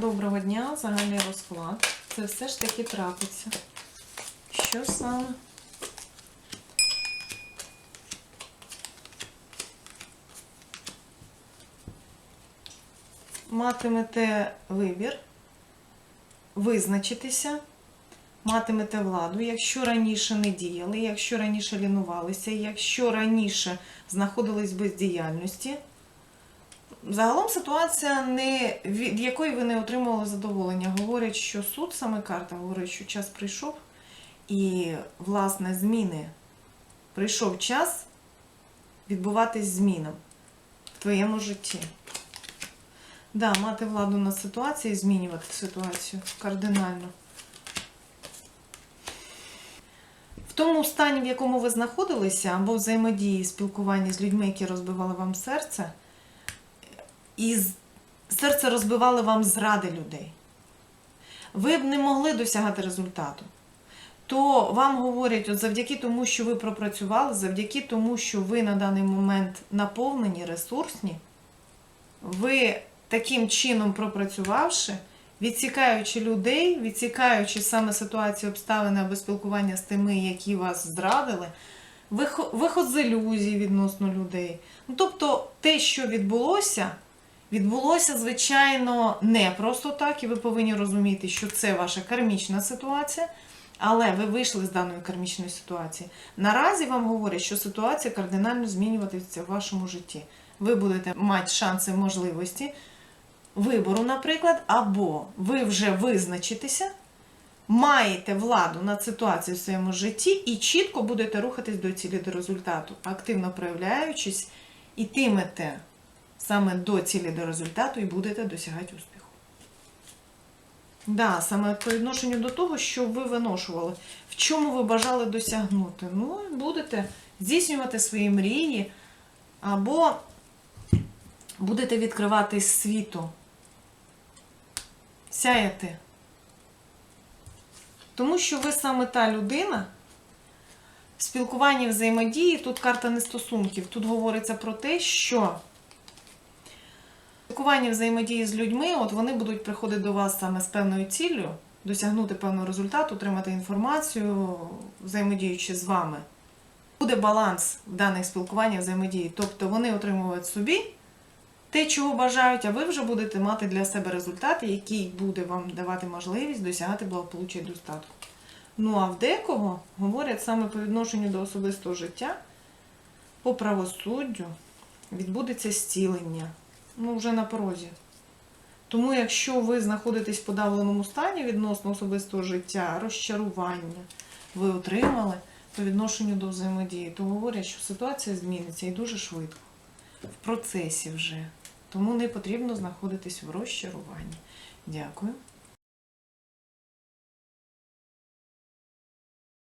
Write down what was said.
Доброго дня, загальний розклад. Це все ж таки трапиться. Що саме? Матимете вибір, визначитися, матимете владу, якщо раніше не діяли, якщо раніше лінувалися, якщо раніше знаходились в бездіяльності. Загалом ситуація, не, від якої ви не отримували задоволення. Говорять, що суд, саме карта, говорить, що час прийшов, і, власне, зміни. Прийшов час відбуватись змінам в твоєму житті. Да, мати владу над ситуацією, змінювати ситуацію кардинально. В тому стані, в якому ви знаходилися, або взаємодії, спілкуванні з людьми, які розбивали вам серце, і серце розбивали вам зради людей. Ви б не могли досягати результату. То вам говорять, от завдяки тому, що ви пропрацювали, завдяки тому, що ви на даний момент наповнені, ресурсні, ви таким чином пропрацювавши, відсікаючи людей, відсікаючи саме ситуацію обставини або спілкування з тими, які вас зрадили, вихо- виход з ілюзій відносно людей. Ну, тобто, те, що відбулося, відбулося, звичайно, не просто так, і ви повинні розуміти, що це ваша кармічна ситуація. Але ви вийшли з даної кармічної ситуації. Наразі вам говорять, що ситуація кардинально змінюватися в вашому житті. Ви будете мати шанси, можливості вибору, наприклад, або ви вже визначитеся, маєте владу над ситуацією в своєму житті і чітко будете рухатись до цілі до результату, активно проявляючись, ітимете саме до цілі до результату і будете досягати успіху. Да, саме по відношенню до того, що ви виношували, в чому ви бажали досягнути. Ну, будете здійснювати свої мрії, або будете відкривати світу, сяяти. Тому що ви саме та людина, в спілкуванні взаємодії, тут карта не стосунків, тут говориться про те, що спілкування взаємодії з людьми, от вони будуть приходити до вас саме з певною ціллю, досягнути певного результату, отримати інформацію, взаємодіючи з вами. Буде баланс в даних спілкуваннях взаємодії. Тобто вони отримують собі те, чого бажають, а ви вже будете мати для себе результат, який буде вам давати можливість досягати благополуччя і достатку. Ну а в декого говорять саме по відношенню до особистого життя, по правосуддю відбудеться зцілення. Ну, вже на порозі. Тому, якщо ви знаходитесь в подавленому стані відносно особистого життя, розчарування ви отримали по відношенню до взаємодії, то говорять, що ситуація зміниться і дуже швидко. В процесі вже. Тому не потрібно знаходитись в розчаруванні. Дякую.